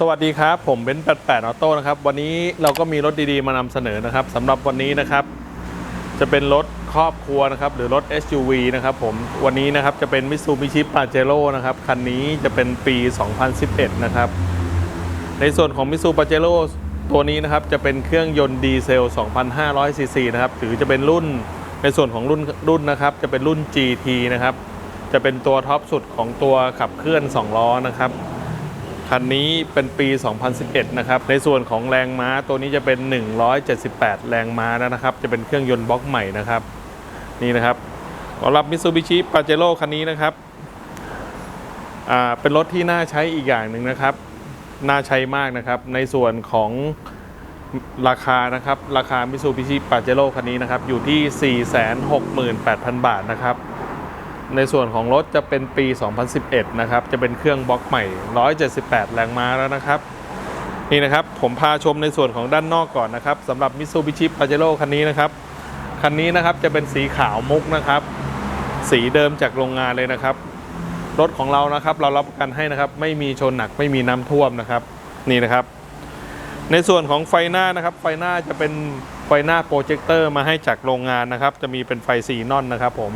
สวัสดีครับ ผมเบนซ์88ออโต้นะครับ วันนี้เราก็มีรถดีๆ มานำเสนอนะครับสำหรับวันนี้นะครับ จะเป็นรถครอบครัวนะครับ หรือรถ SUV นะครับผมวันนี้นะครับจะเป็น Mitsubishi Pajero นะครับ คันนี้จะเป็นปี 2011 นะครับ ในส่วนของ Mitsubishi Pajero ตัวนี้นะครับ จะเป็นเครื่องยนต์ดีเซล 2,500ซีซีนะครับหรือจะเป็นรุ่นในส่วนของรุ่นรุ่นนะครับ จะเป็นรุ่น GT นะครับ จะเป็นตัวท็อปสุดของตัวขับเคลื่อน 2 ล้อนะครับ คันนี้เป็นปี 2011 นะครับ ในส่วนของแรงม้าตัวนี้จะเป็น 178 แรงม้าแล้วนะครับ จะเป็นเครื่องยนต์บล็อกใหม่นะครับ นี่นะครับสำหรับ Mitsubishi Pajero คันนี้นะครับ อ่า เป็นรถที่น่าใช้อีกอย่างหนึ่งนะครับ น่าใช้มากนะครับ ในส่วนของราคานะครับ ราคา Mitsubishi Pajero คันนี้นะครับ อยู่ที่ 468,000 บาทนะครับ ในส่วนของรถจะเป็นปี 2011 นะครับ จะเป็นเครื่องบล็อกใหม่ 178 แรงม้าแล้วนะครับ นี่นะครับ ผมพาชมในส่วนของด้านนอกก่อนนะครับสำหรับ Mitsubishi Pajero คันนี้นะครับ คันนี้นะครับจะเป็นสีขาวมุกนะครับ สีเดิมจากโรงงานเลยนะครับ รถของเรานะครับเรารับประกันให้นะครับ ไม่มีชนหนักไม่มีน้ำท่วมนะครับ นี่นะครับ ในส่วนของไฟหน้านะครับ ไฟหน้าจะเป็นไฟหน้าโปรเจคเตอร์มาให้จากโรงงานนะครับ จะมีเป็นไฟสีนอนนะครับผม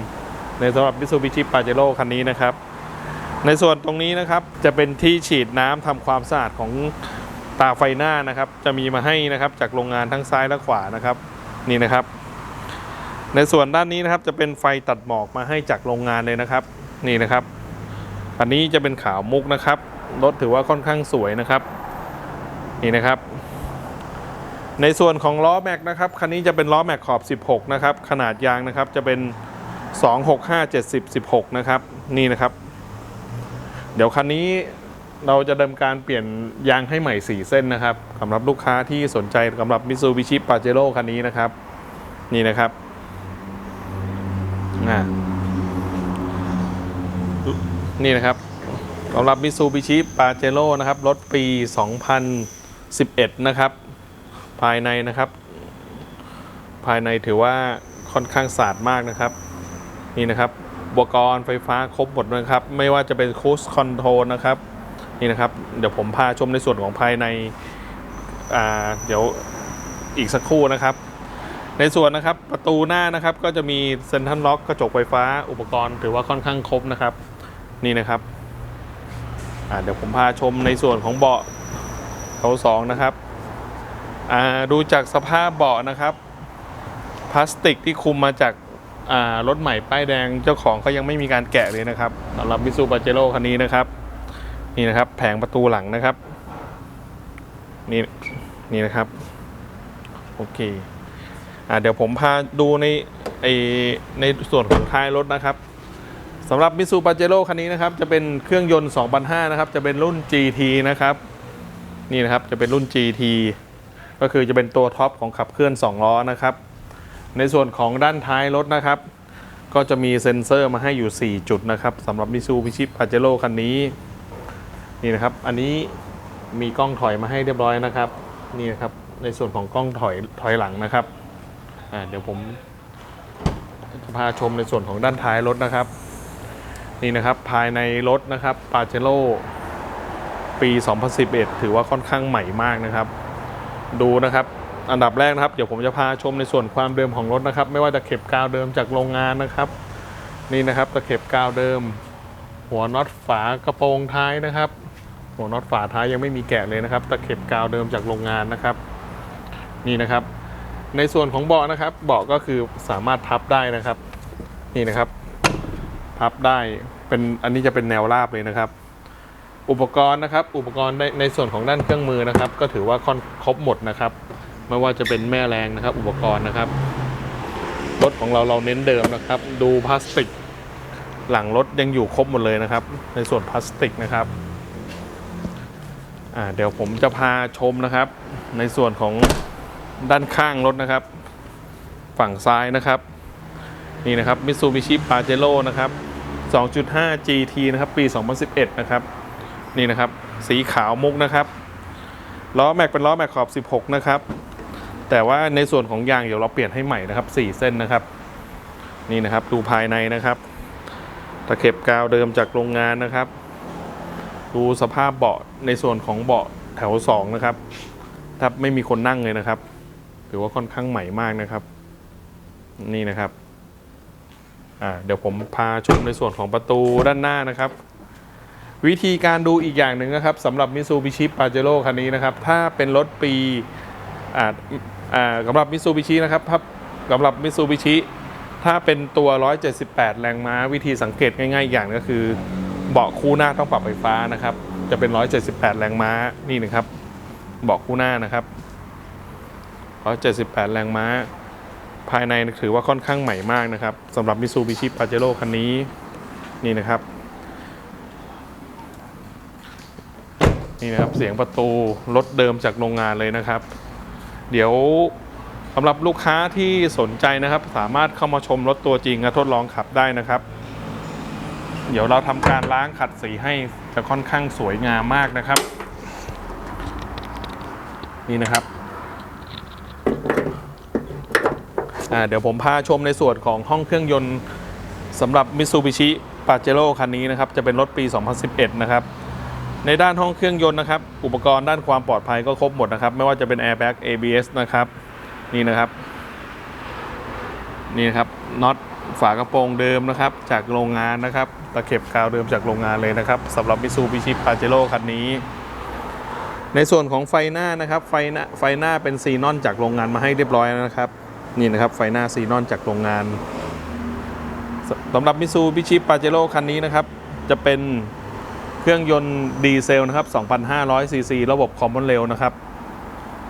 ในสำหรับ Mitsubishi Pajero คันนี้นะครับ ในส่วนตรงนี้นะครับจะเป็นที่ฉีดน้ำทำความสะอาดของตาไฟหน้านะครับ จะมีมาให้นะครับจากโรงงานทั้งซ้ายและขวานะครับนี่นะครับ ในส่วนด้านนี้นะครับจะเป็นไฟตัดหมอกมาให้จากโรงงานเลยนะครับ นี่นะครับ อันนี้จะเป็นขาวมุกนะครับรถถือว่าค่อนข้างสวยนะครับ นี่นะครับ ในส่วนของล้อแม็กนะครับคันนี้จะเป็นล้อแม็กขอบ 16 นะครับ ขนาดยางนะครับจะเป็น 265 70 16 นะครับ นี่นะครับ เดี๋ยวคันนี้เราจะดำเนินการเปลี่ยนยางให้ใหม่ 4 เส้นนะครับสำหรับลูกค้าที่สนใจสำหรับ Mitsubishi Pajero คันนี้นะครับ นี่นะครับนี่นะครับสำหรับ Mitsubishi Pajero นะครับ รถปี 2011 นะครับ ภายในนะครับ ภายในถือว่าค่อนข้างสะอาดมากนะครับ นี่นะครับอุปกรณ์ไฟฟ้าครบหมดนะครับ ไม่ว่าจะเป็นคูสคอนโทรลนะครับ นี่นะครับ เดี๋ยวผมพาชมในส่วนของภายในเดี๋ยวอีกสักครู่นะครับ ในส่วนนะครับประตูหน้านะครับก็จะมีเซ็นทรัลล็อกกระจกไฟฟ้าอุปกรณ์ถือว่าค่อนข้างครบนะครับ นี่นะครับเดี๋ยวผมพาชมในส่วนของเบาะเขาสองนะครับดูจากสภาพเบาะนะครับ พลาสติกที่คุมมาจาก รถใหม่ป้ายแดงเจ้าของก็ยังไม่มีการแกะเลยนะครับสำหรับมิซูปาเจโร่คันนี้นะครับ นี่นะครับ แผงประตูหลังนะครับ นี่นี่นะครับ โอเคอ่าเดี๋ยวผมพาดูในไอในส่วนของท้ายรถนะครับสำหรับมิซูปาเจโร่คันนี้นะครับ จะเป็นเครื่องยนต์2,500นะครับ จะเป็นรุ่น GT นะครับ นี่นะครับจะเป็นรุ่น GT ก็คือจะเป็นตัวท็อปของขับเคลื่อน 2 ล้อนะครับ ในส่วนของด้านท้ายรถนะครับ ก็จะมีเซ็นเซอร์มาให้อยู่ 4 จุดนะครับสำหรับ Mitsubishi Pajero คันนี้ นี่นะครับ อันนี้มีกล้องถอยมาให้เรียบร้อยนะครับ นี่นะครับ ในส่วนของกล้องถอยถอยหลังนะครับเดี๋ยวผมจะพาชมในส่วนของด้านท้ายรถนะครับ นี่นะครับภายในรถนะครับ Pajero ปี 2011 ถือว่าค่อนข้างใหม่มากนะครับ ดูนะครับ อันดับแรกนะครับ เดี๋ยวผมจะพาชมในส่วนความเดิมของรถนะครับ ไม่ว่าจะเข็บกาวเดิมจากโรงงานนะครับ นี่นะครับตะเข็บกาวเดิม หัวน็อตฝากระโปรงท้ายนะครับ หัวน็อตฝาท้ายยังไม่มีแกะเลยนะครับ ตะเข็บกาวเดิมจากโรงงานนะครับ นี่นะครับ ในส่วนของเบาะนะครับ เบาะก็คือสามารถพับได้นะครับ นี่นะครับ พับได้เป็นอันนี้จะเป็นแนวราบเลยนะครับอุปกรณ์นะครับ อุปกรณ์ในในส่วนของด้านเครื่องมือนะครับ ก็ถือว่าค่อนครบหมดนะครับ ไม่ว่าจะเป็นแม่แรงนะครับ อุปกรณ์นะครับ รถของเราเราเน้นเดิมนะครับ ดูพลาสติก หลังรถยังอยู่ครบหมดเลยนะครับ ในส่วนพลาสติกนะครับเดี๋ยวผมจะพาชมนะครับ ในส่วนของด้านข้างรถนะครับ ฝั่งซ้ายนะครับ นี่นะครับ Mitsubishi Pajero นะครับ 2.5 GT นะครับ ปี 2011 นะครับ นี่นะครับ สีขาวมุกนะครับ ล้อแม็กเป็นล้อแม็กขอบ 16 นะครับ แต่ว่าในส่วนของยางเดี๋ยวเราเปลี่ยนให้ใหม่นะครับ 4 เส้นนะครับ นี่นะครับดูภายในนะครับ ตะเข็บกาวเดิมจากโรงงานนะครับ ดูสภาพเบาะในส่วนของเบาะแถวสองนะครับถ้าไม่มีคนนั่งเลยนะครับ ถือว่าค่อนข้างใหม่มากนะครับ นี่นะครับเดี๋ยวผมพาชมในส่วนของประตูด้านหน้านะครับ วิธีการดูอีกอย่างหนึ่งนะครับสำหรับ Mitsubishi Pajero คันนี้นะครับ ถ้าเป็นรถปีอ่า สำหรับ Mitsubishi นะครับถ้าสำหรับ Mitsubishi ถ้าเป็นตัว 178 แรงม้า วิธีสังเกตง่าย ๆ อย่างก็คือ เบาะคู่หน้าต้องปรับไฟฟ้านะครับ จะเป็น 178 แรงม้านี่นะครับ เบาะคู่หน้านะครับ 178 แรงม้า ภายในถือว่าค่อนข้างใหม่มากนะครับสำหรับ Mitsubishi Pajero คันนี้นี่นะครับนี่นะครับเสียงประตูรถเดิมจากโรงงานเลยนะครับ เดี๋ยวสำหรับลูกค้าที่สนใจนะครับ สามารถเข้ามาชมรถตัวจริงและทดลองขับได้นะครับ เดี๋ยวเราทำการล้างขัดสีให้จะค่อนข้างสวยงามมากนะครับ นี่นะครับเดี๋ยวผมพาชมในส่วนของห้องเครื่องยนต์สำหรับ Mitsubishi Pajero คันนี้นะครับ จะเป็นรถปี 2011 นะครับ ในด้านห้องเครื่องยนต์นะครับ อุปกรณ์ด้านความปลอดภัยก็ครบหมดนะครับ ไม่ว่าจะเป็น airbag ABS นะครับ นี่นะครับ นี่นะครับน็อตฝากระโปรงเดิมนะครับ จากโรงงานนะครับ ตะเข็บกาวเดิมจากโรงงานเลยนะครับสำหรับ Mitsubishi Pajero คันนี้ ในส่วนของไฟหน้านะครับ ไฟหน้าไฟหน้าเป็นซีนอนจากโรงงานมาให้เรียบร้อยแล้วนะครับ นี่นะครับไฟหน้าซีนอนจากโรงงานสำหรับ Mitsubishi Pajero คันนี้นะครับ จะเป็น เครื่องยนต์ดีเซลนะครับ 2,500ซีซีระบบคอมมอนเร็วนะครับ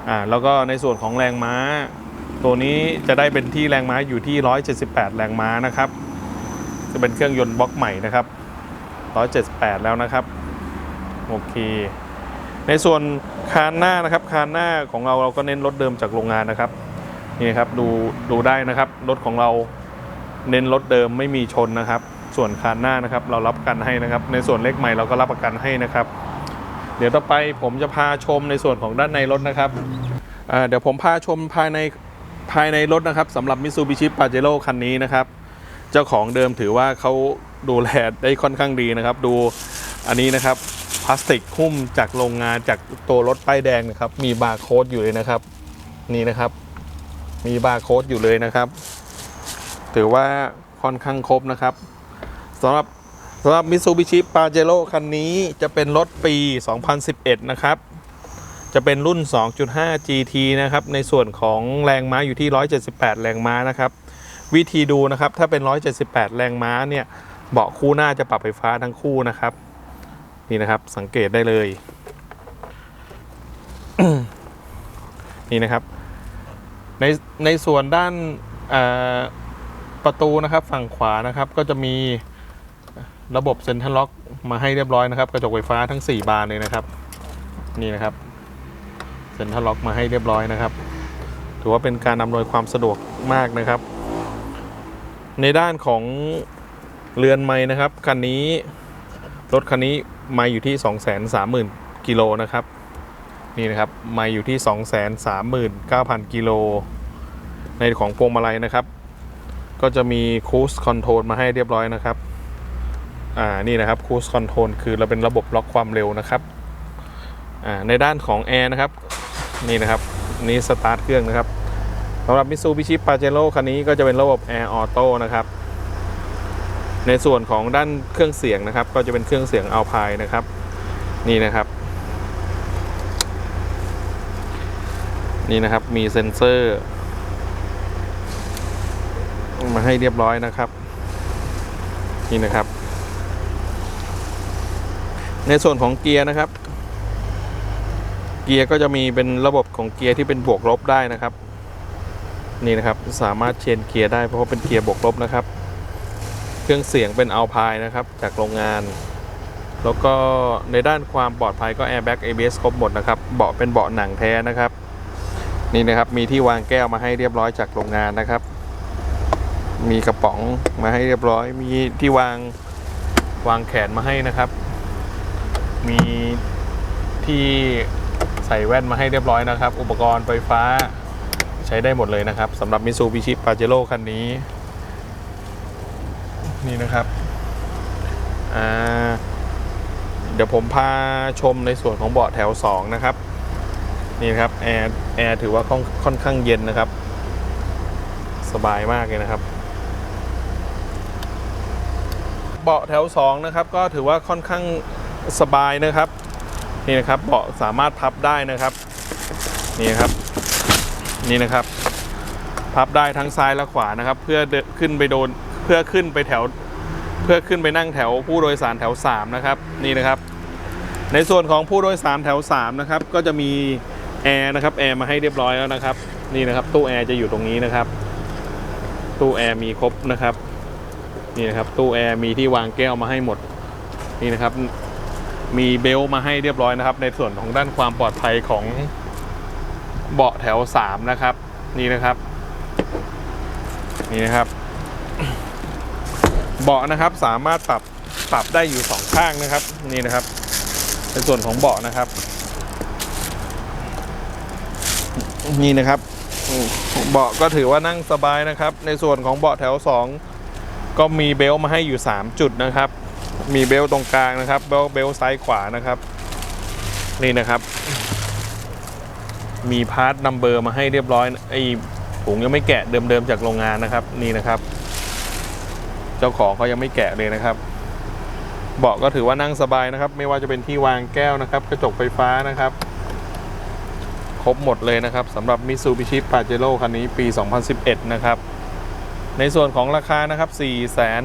อ่าแล้วก็ในส่วนของแรงม้า ตัวนี้จะได้เป็นที่แรงม้าอยู่ที่ 178 แรงม้านะครับ จะเป็นเครื่องยนต์บล็อกใหม่นะครับ 178 แล้วนะครับ โอเค ในส่วนคานหน้านะครับ คานหน้าของเราเราก็เน้นรถเดิมจากโรงงานนะครับนี่ครับดูดูได้นะครับรถของเราเน้นรถเดิมไม่มีชนนะครับ ส่วนคานหน้านะครับ เรารับประกันให้นะครับ ในส่วนเล็กใหม่เราก็รับประกันให้นะครับ เดี๋ยวต่อไปผมจะพาชมในส่วนของด้านในรถนะครับเดี๋ยวผมพาชมภายในภายในรถนะครับสำหรับ Mitsubishi Pajero คันนี้นะครับ เจ้าของเดิมถือว่าเขาดูแลได้ค่อนข้างดีนะครับ ดูอันนี้นะครับพลาสติกหุ้มจากโรงงานจากตัวรถป้ายแดงนะครับ มีบาร์โค้ดอยู่เลยนะครับ นี่นะครับ มีบาร์โค้ดอยู่เลยนะครับ ถือว่าค่อนข้างครบนะครับ สำหรับสำหรับ Mitsubishi Pajero คันนี้จะเป็นรถปี 2011 นะครับ จะเป็นรุ่น 2.5 GT นะครับ ในส่วนของแรงม้าอยู่ที่ 178 แรงม้านะครับ วิธีดูนะครับ ถ้าเป็น 178 แรงม้าเนี่ย เบาะคู่หน้าจะปรับไฟฟ้าทั้งคู่นะครับ นี่นะครับ สังเกตได้เลย นี่นะครับ ในในส่วนด้านอ่อประตูนะครับฝั่งขวานะครับก็จะมี ระบบเซ็นทรัลล็อกมาให้เรียบร้อยนะครับ กระจกไฟฟ้าทั้ง 4 บานเลยนะครับ นี่นะครับเซ็นทรัลล็อกมาให้เรียบร้อยนะครับ ถือว่าเป็นการอำนวยความสะดวกมากนะครับ ในด้านของเรือนไม้นะครับคันนี้รถคันนี้ไม้อยู่ที่ 230,000กิโลนะครับนี่นะครับไม้อยู่ที่ 239,000 กิโล ในของพวงมาลัยนะครับ ก็จะมีคูสคอนโทรลมาให้เรียบร้อยนะครับ อ่านี่นะครับคูสคอนโทรลคือเราเป็นระบบล็อกความเร็วนะครับอ่าในด้านของแอร์นะครับนี่นะครับนี่สตาร์ทเครื่องนะครับสำหรับ Mitsubishi Pajero คันนี้ก็จะเป็นระบบแอร์ออโต้นะครับในส่วนของด้านเครื่องเสียงนะครับ ก็จะเป็นเครื่องเสียงอัลพายนะครับ นี่นะครับ นี่นะครับมีเซ็นเซอร์ มาให้เรียบร้อยนะครับ นี่นะครับ ในส่วนของเกียร์นะครับ เกียร์ก็จะมีเป็นระบบของเกียร์ที่เป็นบวกลบได้นะครับ นี่นะครับสามารถเชนเกียร์ได้เพราะว่าเป็นเกียร์บวกลบนะครับ เครื่องเสียงเป็นอัลพายนะครับ จากโรงงาน แล้วก็ในด้านความปลอดภัยก็ Airbag ABS ครบหมดนะครับเบาะเป็นเบาะหนังแท้นะครับ นี่นะครับมีที่วางแก้วมาให้เรียบร้อยจากโรงงานนะครับ มีกระป๋องมาให้เรียบร้อย มีที่วางวางแขนมาให้นะครับ ที่ใส่แว่นมาให้เรียบร้อยนะครับ อุปกรณ์ไฟฟ้าใช้ได้หมดเลยนะครับสำหรับ Mitsubishi Pajero คันนี้ นี่นะครับเดี๋ยวผมพาชมในส่วนของเบาะแถว 2 นะครับ นี่นครับแอร์แอร์ถือว่าค่อนค่อนข้างเย็นนะครับ สบายมากเลยนะครับเบาะแถว2นะครับก็ถือว่าค่อนข้างสบายนะครับ นี่นะครับเบาะสามารถพับได้นะครับ นี่นะครับนี่นะครับ พับได้ทั้งซ้ายและขวานะครับ เพื่อขึ้นไปโดนเพื่อขึ้นไปแถว เพื่อขึ้นไปนั่งแถวผู้โดยสารแถว 3 นะครับ นี่นะครับ ในส่วนของผู้โดยสารแถว 3 นะครับ ก็จะมีแอร์นะครับแอร์มาให้เรียบร้อยแล้วนะครับ นี่นะครับ ตู้แอร์จะอยู่ตรงนี้นะครับ ตู้แอร์มีครบนะครับนี่นะครับตู้แอร์มีที่วางแก้วมาให้หมดนี่นะครับ มีเบลมาให้เรียบร้อยนะครับ ในส่วนของด้านความปลอดภัยของเบาะแถว 3 นะครับ นี่นะครับ นี่นะครับ เบาะนะครับสามารถปรับปรับได้อยู่สองข้างนะครับ นี่นะครับ ในส่วนของเบาะนะครับ นี่นะครับเบาะก็ถือว่านั่งสบายนะครับ ในส่วนของเบาะแถว 2 ก็มีเบลมาให้อยู่ 3 จุดนะครับ มีเบลต์ตรงกลางนะครับ เบลต์เบลต์ซ้ายขวานะครับ นี่นะครับ มีพาร์ทนัมเบอร์มาให้เรียบร้อยไอ้ถุงยังไม่แกะเดิมๆจากโรงงานนะครับ นี่นะครับ เจ้าของเขายังไม่แกะเลยนะครับเบาะก็ถือว่านั่งสบายนะครับ ไม่ว่าจะเป็นที่วางแก้วนะครับ กระจกไฟฟ้านะครับ ครบหมดเลยนะครับสำหรับ Mitsubishi Pajero คันนี้ปี 2011 นะครับ ในส่วนของราคานะครับ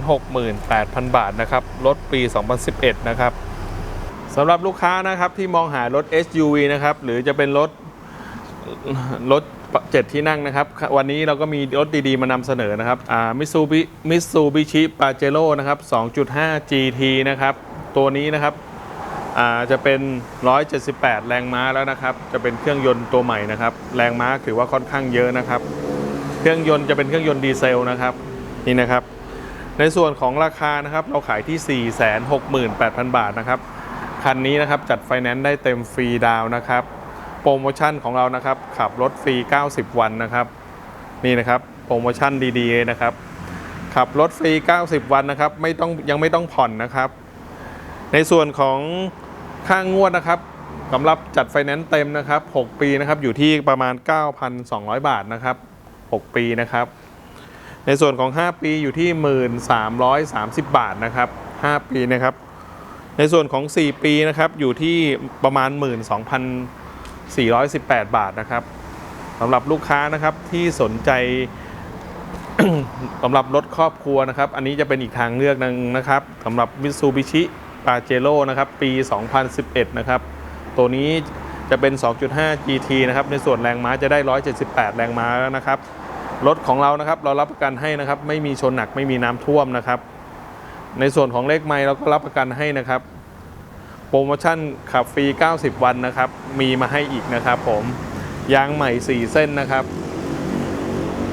468,000 บาทนะครับ รถปี 2011 นะครับสำหรับลูกค้านะครับที่มองหารถ SUV นะครับ หรือจะเป็นรถรถเจ็ดที่นั่งนะครับ วันนี้เราก็มีรถดีๆมานำเสนอนะครับอ่ามิซูบิมิซูบิชิปาเจโร่นะครับ 2.5 GT นะครับ ตัวนี้นะครับอ่าจะเป็น 178 แรงม้าแล้วนะครับ จะเป็นเครื่องยนต์ตัวใหม่นะครับ แรงม้าถือว่าค่อนข้างเยอะนะครับ เครื่องยนต์จะเป็นเครื่องยนต์ดีเซลนะครับนี่นะครับ ในส่วนของราคานะครับเราขายที่ 468,000 บาทนะครับคันนี้นะครับจัดไฟแนนซ์ได้เต็มฟรีดาวนะครับโปรโมชั่นของเรานะครับขับรถฟรี 90 วันนะครับนี่นะครับโปรโมชั่นดีๆนะครับขับรถฟรี 90 วันนะครับไม่ต้องยังไม่ต้องผ่อนนะครับ ในส่วนของค่างงวดนะครับสำหรับจัดไฟแนนซ์เต็มนะครับ 6 ปีนะครับอยู่ที่ประมาณ 9,200 บาทนะครับ 6 ปีนะครับ ในส่วนของ 5 ปีอยู่ที่ 1,330 บาทนะครับ 5 ปีนะครับ ในส่วนของ 4 ปีนะครับอยู่ที่ประมาณ 12,418 บาทนะครับสำหรับลูกค้านะครับที่สนใจสำหรับรถครอบครัวนะครับ อันนี้จะเป็นอีกทางเลือกหนึงนะครับสำหรับ Mitsubishi Pajero นะครับ ปี 2011 นะครับ ตัวนี้ จะเป็น 2.5 GT นะครับในส่วนแรงม้าจะได้ 178 แรงม้าแล้วนะครับรถของเรานะครับเรารับประกันให้นะครับ ไม่มีชนหนักไม่มีน้ำท่วมนะครับ ในส่วนของเลขไม้เราก็รับประกันให้นะครับ โปรโมชั่นขับฟรี 90 วันนะครับ มีมาให้อีกนะครับ ผมยางใหม่ 4 เส้นนะครับ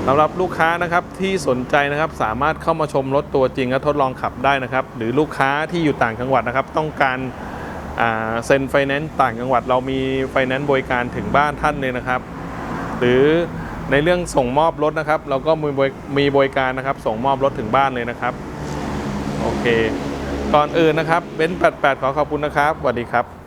สำหรับลูกค้านะครับที่สนใจนะครับสามารถเข้ามาชมรถตัวจริงและทดลองขับได้นะครับ หรือลูกค้าที่อยู่ต่างจังหวัดนะครับ ต้องการ เซ็นไฟแนนซ์ต่างจังหวัดเรามีไฟแนนซ์บริการถึงบ้านท่านเลยนะครับ หรือในเรื่องส่งมอบรถนะครับ เราก็มีบริมีบริการนะครับ ส่งมอบรถถึงบ้านเลยนะครับ โอเค ก่อนอื่นนะครับเบนซ์88 ขอขอบคุณนะครับสวัสดีครับ